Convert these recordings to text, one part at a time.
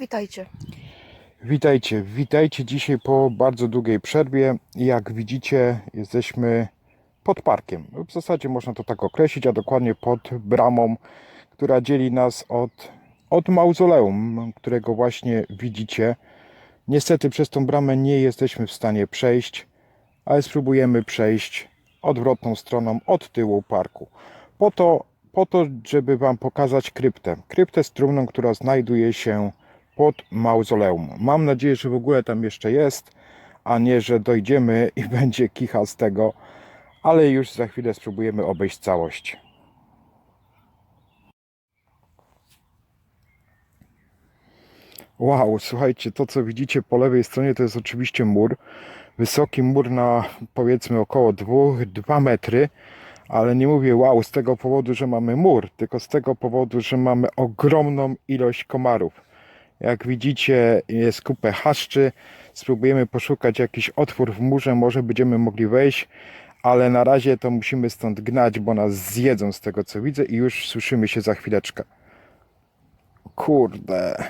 Witajcie. Witajcie, witajcie dzisiaj po bardzo długiej przerwie. Jak widzicie, jesteśmy pod parkiem. W zasadzie można to tak określić, a dokładnie pod bramą, która dzieli nas od, od mauzoleum, którego właśnie widzicie. Niestety przez tą bramę nie jesteśmy w stanie przejść, ale spróbujemy przejść odwrotną stroną od tyłu parku. Po to, po to żeby Wam pokazać kryptę. Kryptę z trumną, która znajduje się pod mauzoleum. Mam nadzieję, że w ogóle tam jeszcze jest, a nie, że dojdziemy i będzie kicha z tego, ale już za chwilę spróbujemy obejść całość. Wow, słuchajcie, to co widzicie po lewej stronie to jest oczywiście mur. Wysoki mur na powiedzmy około 2 metry, ale nie mówię wow z tego powodu, że mamy mur, tylko z tego powodu, że mamy ogromną ilość komarów. Jak widzicie, jest kupę haszczy. Spróbujemy poszukać jakiś otwór w murze, może będziemy mogli wejść, ale na razie to musimy stąd gnać, bo nas zjedzą z tego co widzę i już słyszymy się za chwileczkę. Kurde.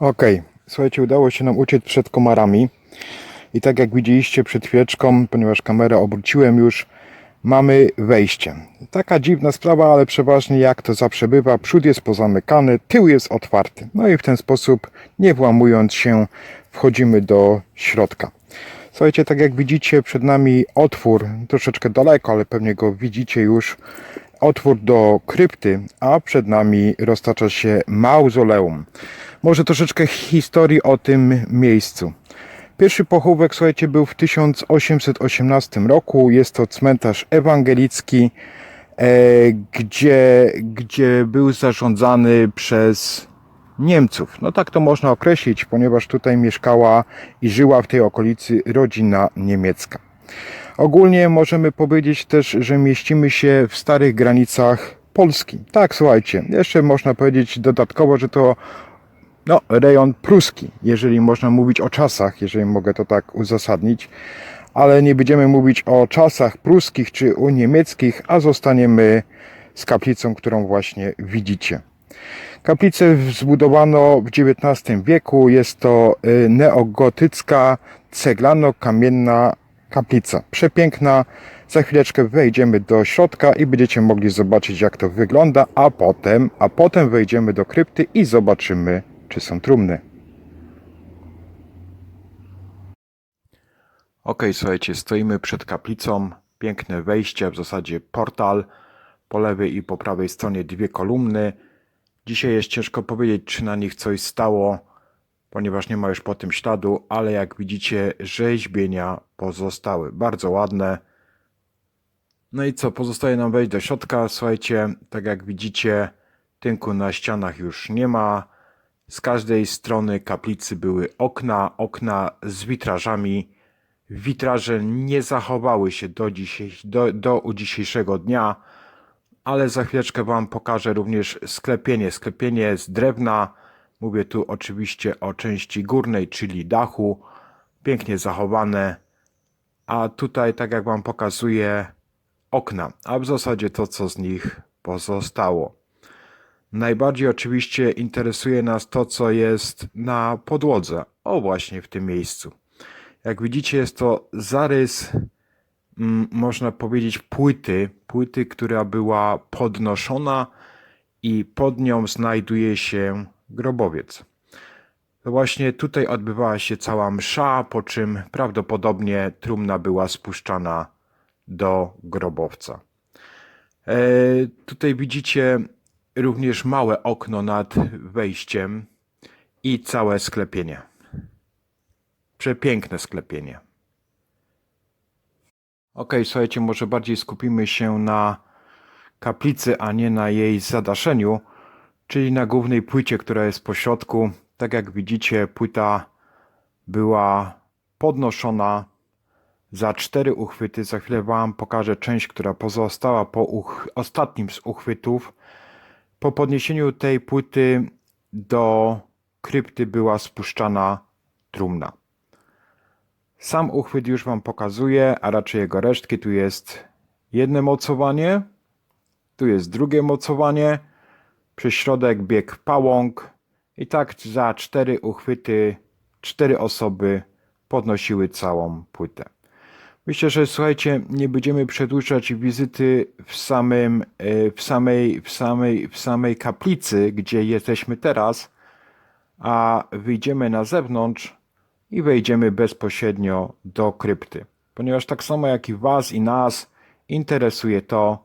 Okej, słuchajcie, udało się nam uciec przed komarami. I tak jak widzieliście przed chwileczką, ponieważ kamerę obróciłem już, mamy wejście. Taka dziwna sprawa, ale przeważnie jak to zawsze bywa, przód jest pozamykany, tył jest otwarty. No i w ten sposób, nie włamując się, wchodzimy do środka. Słuchajcie, tak jak widzicie, przed nami otwór, troszeczkę daleko, ale pewnie go widzicie już, otwór do krypty, a przed nami roztacza się mauzoleum. Może troszeczkę historii o tym miejscu. Pierwszy pochówek, słuchajcie, był w 1818 roku. Jest to cmentarz ewangelicki, e, gdzie, gdzie był zarządzany przez Niemców. No tak to można określić, ponieważ tutaj mieszkała i żyła w tej okolicy rodzina niemiecka. Ogólnie możemy powiedzieć też, że mieścimy się w starych granicach Polski. Tak, słuchajcie, jeszcze można powiedzieć dodatkowo, że to no, rejon pruski, jeżeli można mówić o czasach, jeżeli mogę to tak uzasadnić, ale nie będziemy mówić o czasach pruskich czy u niemieckich, a zostaniemy z kaplicą, którą właśnie widzicie. Kaplicę zbudowano w XIX wieku. Jest to y, neogotycka, ceglano-kamienna kaplica. Przepiękna. Za chwileczkę wejdziemy do środka i będziecie mogli zobaczyć, jak to wygląda, a potem, a potem wejdziemy do krypty i zobaczymy, czy są trumny. Ok, słuchajcie, stoimy przed kaplicą. Piękne wejście, w zasadzie portal. Po lewej i po prawej stronie dwie kolumny. Dzisiaj jest ciężko powiedzieć, czy na nich coś stało, ponieważ nie ma już po tym śladu, ale jak widzicie, rzeźbienia pozostały. Bardzo ładne. No i co, pozostaje nam wejść do środka. Słuchajcie, tak jak widzicie, tynku na ścianach już nie ma. Z każdej strony kaplicy były okna, okna z witrażami. Witraże nie zachowały się do, dzisiaj, do, do dzisiejszego dnia, ale za chwileczkę Wam pokażę również sklepienie. Sklepienie z drewna. Mówię tu oczywiście o części górnej, czyli dachu. Pięknie zachowane. A tutaj, tak jak Wam pokazuję, okna, a w zasadzie to, co z nich pozostało. Najbardziej oczywiście interesuje nas to, co jest na podłodze. O, właśnie w tym miejscu. Jak widzicie, jest to zarys, mm, można powiedzieć, płyty, płyty, która była podnoszona i pod nią znajduje się grobowiec. Właśnie tutaj odbywała się cała msza, po czym prawdopodobnie trumna była spuszczana do grobowca. E, tutaj widzicie również małe okno nad wejściem i całe sklepienie. Przepiękne sklepienie. Ok, słuchajcie, może bardziej skupimy się na kaplicy, a nie na jej zadaszeniu, czyli na głównej płycie, która jest po środku. Tak jak widzicie, płyta była podnoszona za cztery uchwyty. Za chwilę Wam pokażę część, która pozostała po ostatnim z uchwytów. Po podniesieniu tej płyty do krypty była spuszczana trumna. Sam uchwyt już Wam pokazuję, a raczej jego resztki. Tu jest jedno mocowanie, tu jest drugie mocowanie, przez środek bieg pałąk i tak za cztery uchwyty, cztery osoby podnosiły całą płytę. Myślę, że słuchajcie, nie będziemy przedłużać wizyty w samym, e, w samej, w samej, w samej kaplicy, gdzie jesteśmy teraz, a wyjdziemy na zewnątrz i wejdziemy bezpośrednio do krypty. Ponieważ tak samo jak i Was i nas interesuje to,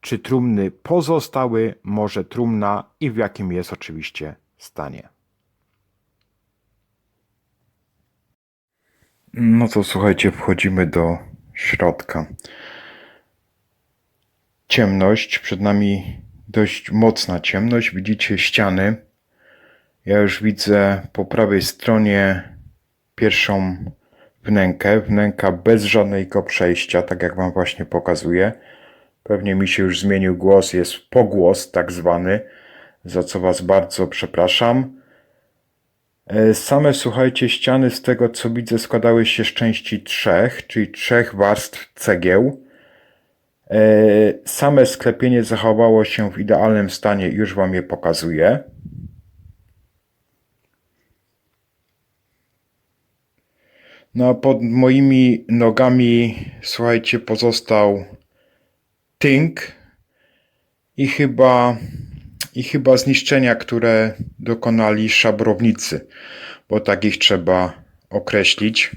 czy trumny pozostały, może trumna i w jakim jest oczywiście stanie. No to słuchajcie, wchodzimy do środka. Ciemność, przed nami dość mocna ciemność. Widzicie ściany. Ja już widzę po prawej stronie pierwszą wnękę. Wnęka bez żadnego przejścia, tak jak Wam właśnie pokazuję. Pewnie mi się już zmienił głos, jest pogłos tak zwany, za co Was bardzo przepraszam. E, Same, słuchajcie, ściany z tego co widzę składały się z części trzech, czyli trzech warstw cegieł. E, Same sklepienie zachowało się w idealnym stanie, już Wam je pokazuję. No a pod moimi nogami, słuchajcie, pozostał tynk i chyba, i chyba zniszczenia, które dokonali szabrownicy, bo tak ich trzeba określić.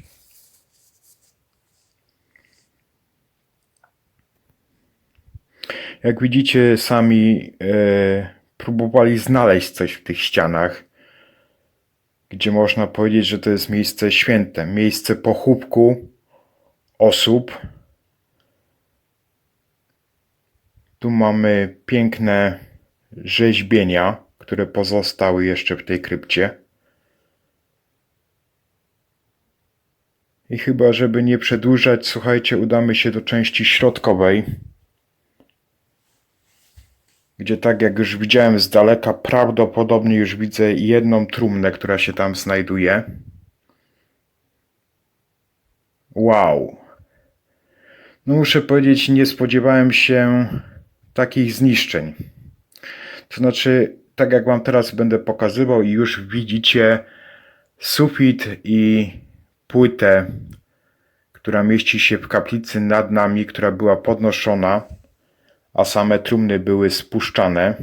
Jak widzicie, sami e, próbowali znaleźć coś w tych ścianach, gdzie można powiedzieć, że to jest miejsce święte, miejsce pochówku osób. Tu mamy piękne rzeźbienia, które pozostały jeszcze w tej krypcie. I chyba, żeby nie przedłużać, słuchajcie, udamy się do części środkowej, gdzie tak jak już widziałem z daleka, prawdopodobnie już widzę jedną trumnę, która się tam znajduje. Wow. No muszę powiedzieć, nie spodziewałem się takich zniszczeń. To znaczy, tak jak Wam teraz będę pokazywał i już widzicie sufit i płytę, która mieści się w kaplicy nad nami, która była podnoszona, a same trumny były spuszczane.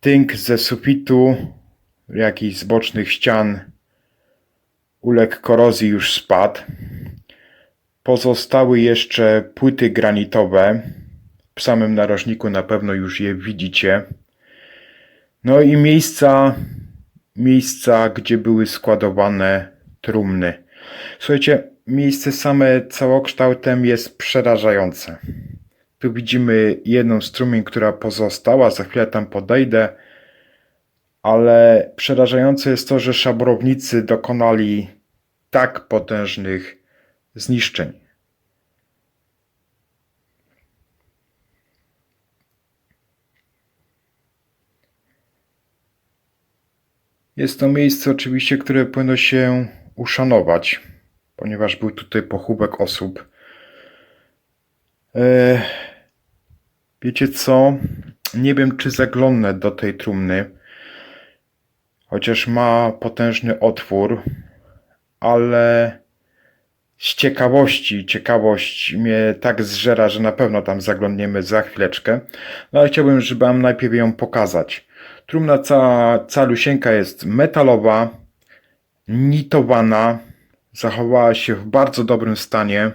Tynk ze sufitu, jak i z bocznych ścian uległ korozji, już spadł. Pozostały jeszcze płyty granitowe. W samym narożniku na pewno już je widzicie. No i miejsca, miejsca, gdzie były składowane trumny. Słuchajcie, miejsce same całokształtem jest przerażające. Tu widzimy jedną strumień, która pozostała, za chwilę tam podejdę, ale przerażające jest to, że szabrownicy dokonali tak potężnych zniszczeń. Jest to miejsce oczywiście, które powinno się uszanować, ponieważ był tutaj pochówek osób. E, Wiecie co? Nie wiem, czy zaglądnę do tej trumny, chociaż ma potężny otwór, ale z ciekawości, ciekawość mnie tak zżera, że na pewno tam zaglądniemy za chwileczkę. No ale chciałbym, żeby wam najpierw ją pokazać. Trumna cała, calusieńka jest metalowa, nitowana, zachowała się w bardzo dobrym stanie.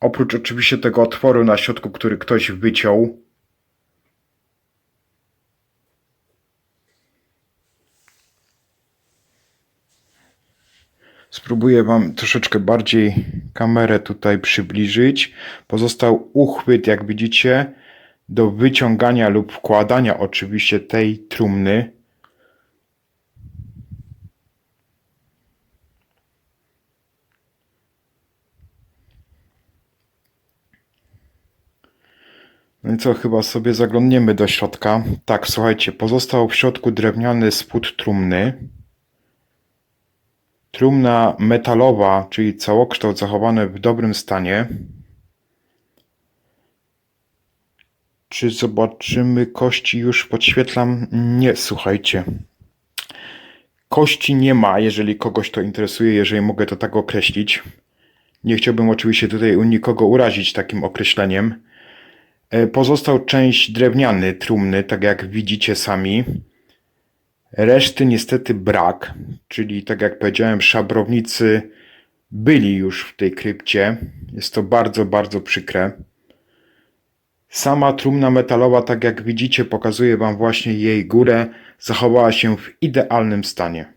Oprócz oczywiście tego otworu na środku, który ktoś wyciął. Spróbuję Wam troszeczkę bardziej kamerę tutaj przybliżyć. Pozostał uchwyt, jak widzicie, do wyciągania lub wkładania oczywiście tej trumny. No i co, chyba sobie zaglądniemy do środka. Tak, słuchajcie, pozostał w środku drewniany spód trumny. Trumna metalowa, czyli całokształt zachowany w dobrym stanie. Czy zobaczymy kości? Już podświetlam. Nie, słuchajcie. Kości nie ma, jeżeli kogoś to interesuje, jeżeli mogę to tak określić. Nie chciałbym oczywiście tutaj u nikogo urazić takim określeniem. E, Pozostał część drewniany trumny, tak jak widzicie sami. Reszty niestety brak, czyli tak jak powiedziałem, szabrownicy byli już w tej krypcie. Jest to bardzo, bardzo przykre. Sama trumna metalowa, tak jak widzicie, pokazuję Wam właśnie jej górę, zachowała się w idealnym stanie.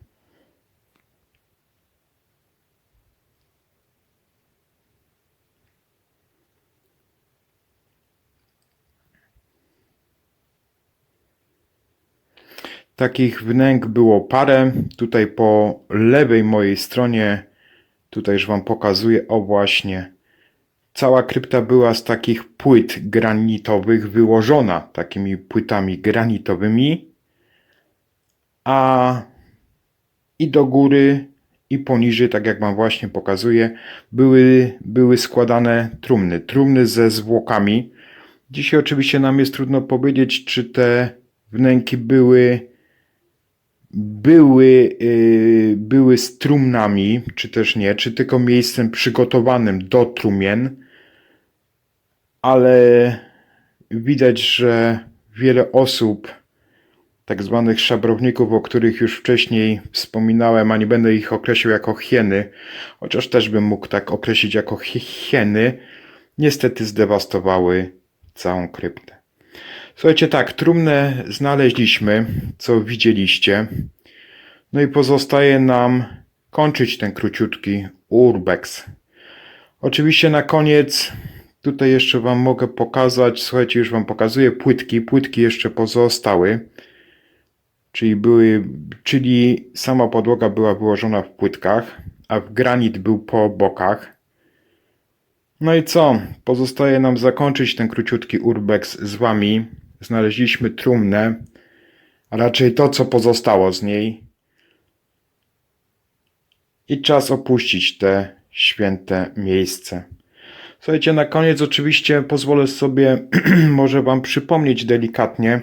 Takich wnęk było parę. Tutaj po lewej mojej stronie, tutaj już Wam pokazuję, o właśnie. Cała krypta była z takich płyt granitowych, wyłożona takimi płytami granitowymi, a i do góry, i poniżej, tak jak Wam właśnie pokazuję, były, były składane trumny. Trumny ze zwłokami. Dzisiaj oczywiście nam jest trudno powiedzieć, czy te wnęki były były, yy, były z trumnami, czy też nie, czy tylko miejscem przygotowanym do trumien, ale widać, że wiele osób, tak zwanych szabrowników, o których już wcześniej wspominałem, a nie będę ich określił jako hieny, chociaż też bym mógł tak określić jako hi- hieny, niestety zdewastowały całą kryptę. Słuchajcie, tak, trumnę znaleźliśmy, co widzieliście. No i pozostaje nam kończyć ten króciutki urbex. Oczywiście na koniec tutaj jeszcze Wam mogę pokazać, słuchajcie, już Wam pokazuję płytki. Płytki jeszcze pozostały, czyli, były, czyli sama podłoga była wyłożona w płytkach, a w granit był po bokach. No i co? Pozostaje nam zakończyć ten króciutki urbex z Wami. Znaleźliśmy trumnę, a raczej to, co pozostało z niej. I czas opuścić te święte miejsce. Słuchajcie, na koniec oczywiście pozwolę sobie może Wam przypomnieć delikatnie,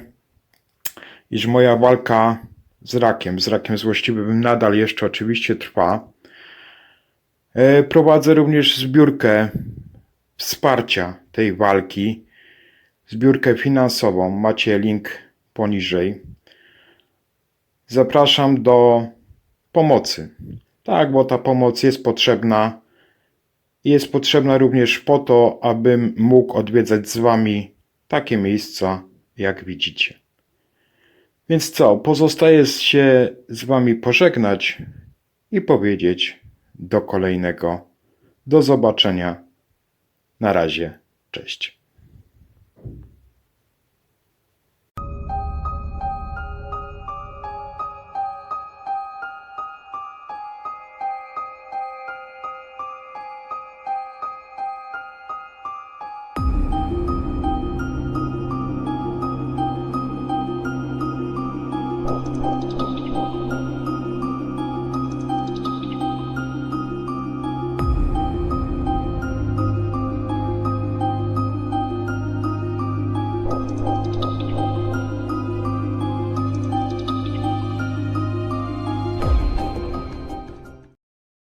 iż moja walka z rakiem, z rakiem złośliwym nadal jeszcze oczywiście trwa. E, Prowadzę również zbiórkę wsparcia tej walki, zbiórkę finansową. Macie link poniżej. Zapraszam do pomocy. Tak, bo ta pomoc jest potrzebna. Jest potrzebna również po to, abym mógł odwiedzać z Wami takie miejsca, jak widzicie. Więc co, pozostaje się z Wami pożegnać i powiedzieć do kolejnego. Do zobaczenia. Na razie. Cześć.